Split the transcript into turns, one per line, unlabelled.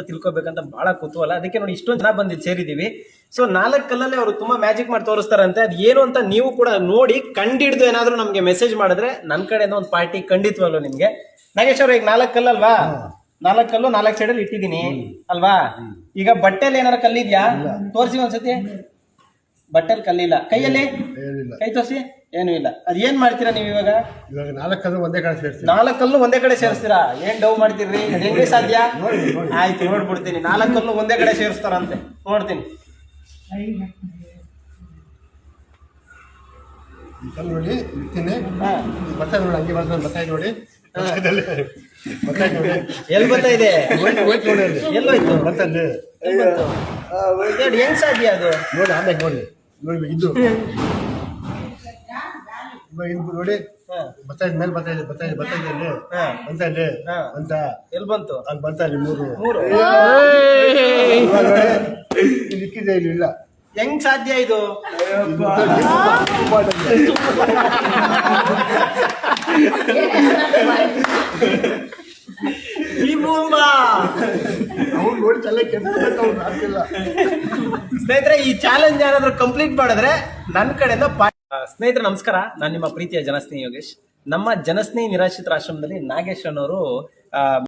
ಅಂತ ತಿಳ್ಕೊಬೇಕಂತ ಬಹಳ ಕುತೂಹಲ. ಅದಕ್ಕೆ ನೋಡಿ ಇಷ್ಟೊಂದು ಜನ ಬಂದು ಸೇರಿದೀವಿ. ಸೊ ನಾಲ್ಕು ಕಲ್ಲಲ್ಲಿ ಅವರು ತುಂಬಾ ಮ್ಯಾಜಿಕ್ ಮಾಡಿ ತೋರಿಸ್ತಾರಂತೆ. ಅದು ಏನು ಅಂತ ನೀವು ಕೂಡ ನೋಡಿ ಕಂಡಿಡ್ದು ಏನಾದ್ರು ನಮ್ಗೆ ಮೆಸೇಜ್ ಮಾಡಿದ್ರೆ ನನ್ನ ಕಡೆಯಿಂದ ಒಂದು ಪಾರ್ಟಿ ಖಂಡಿತವಲ್ಲ ನಿಮ್ಗೆ. ನಾಗೇಶ್ ಅವ್ರ ಈಗ ನಾಲ್ಕು ಕಲ್ಲಲ್ವಾ ನಾಲ್ಕು ಕಲ್ಲು ನಾಲ್ಕು ಸೈಡಲ್ಲಿ ಇಟ್ಟಿದ್ದೀನಿ ಅಲ್ವಾ? ಈಗ ಬಟ್ಟೆಲಿ ಏನಾರ ಕಲ್ಲಿದ್ಯಾ? ತೋರಿಸಿ ಒಂದ್ಸತಿ. ಬಟ್ಟೆಲಿ ಕಲ್ಲಿಲ್ಲ. ಕೈಯಲ್ಲಿ?
ಏನಿಲ್ಲ.
ಕೈ ತೋರಿಸಿ. ಏನು ಇಲ್ಲ. ಅದೇನ್ ಮಾಡ್ತೀರಾ ನೀವು ಇವಾಗ?
ಇವಾಗ ಕಲ್ಲು ಒಂದೇ ಕಡೆ ಸೇರಿಸ್ತೀನಿ.
ನಾಲ್ಕಲ್ಲು ಒಂದೇ ಕಡೆ ಸೇರಿಸ್ತೀರಾ? ಏನ್ ಡವ್ ಮಾಡ್ತೀರಿ ಹೆಂಗೆ ಸಾಧ್ಯ? ಆಯ್ತು ನೋಡ್ಬಿಡ್ತೀನಿ. ನಾಲ್ಕಲ್ಲು ಒಂದೇ ಕಡೆ ಸೇರಿಸ್ತಾರಂತೆ. ನೋಡ್ತೀನಿ.
ಕಲ್ಲು ನೋಡಿ. ಬರ್ತಾ ನೋಡಿ ಹಂಗೆ ಬರ್ತಾ ಬರ್ತಾ ಇದೆ ನೋಡಿ. ಬರ್ತಾ ಇದೆ? ನೋಡಿ
ಎಲ್ಲಿ ಬರ್ತಾ ಇದೆ ಎಲ್ಲೋಯ್ತು
ಬರ್ತಲ್ಲಿ
ಹೆಂಗ್ ಸಾಧ್ಯ ಅದು?
ನೋಡಿ ಆಮೇಲೆ ನೋಡಿ. ಇದು. ಇವಾಗ ಇದು ನೋಡಿ
ಹಾ,
ಬರ್ತಾ ಇದೆ ಮೇಲೆ ಬರ್ತಾ ಇದೆ ಬರ್ತಾ ಇದೆ ಬರ್ತಾ ಇದೆ ಅಲ್ಲಿ.
ಹಾ.
ಬಂತ ಅಲ್ಲಿ. ಬಂತ.
ಎಲ್ಲಿ ಬಂತು?
ಅಲ್ಲಿ ಬಂತ ಅಲ್ಲಿ ಮೂರು.
ಮೂರು?
ನೋಡಿ ಇಕ್ಕಿದೆ ಇಲ್ಲಿ ಇಲ್ಲ
ಹೆಂಗ್ ಸಾಧ್ಯ ಇದು. ಸ್ನೇಹಿತರೆ ಈ ಚಾಲೆಂಜ್ ಏನಾದ್ರು ಕಂಪ್ಲೀಟ್ ಮಾಡಿದ್ರೆ ನನ್ನ ಕಡೆಯಿಂದ ಸ್ನೇಹಿತರೆ ನಮಸ್ಕಾರ. ನಾನು ನಿಮ್ಮ ಪ್ರೀತಿಯ ಜನಸ್ನೇಹಿ ಯೋಗೇಶ್. ನಮ್ಮ ಜನಸ್ನೇಹಿ ನಿರಾಶ್ರಿತರ ಆಶ್ರಮದಲ್ಲಿ ನಾಗೇಶ್ ಅನ್ನೋರು ಆ,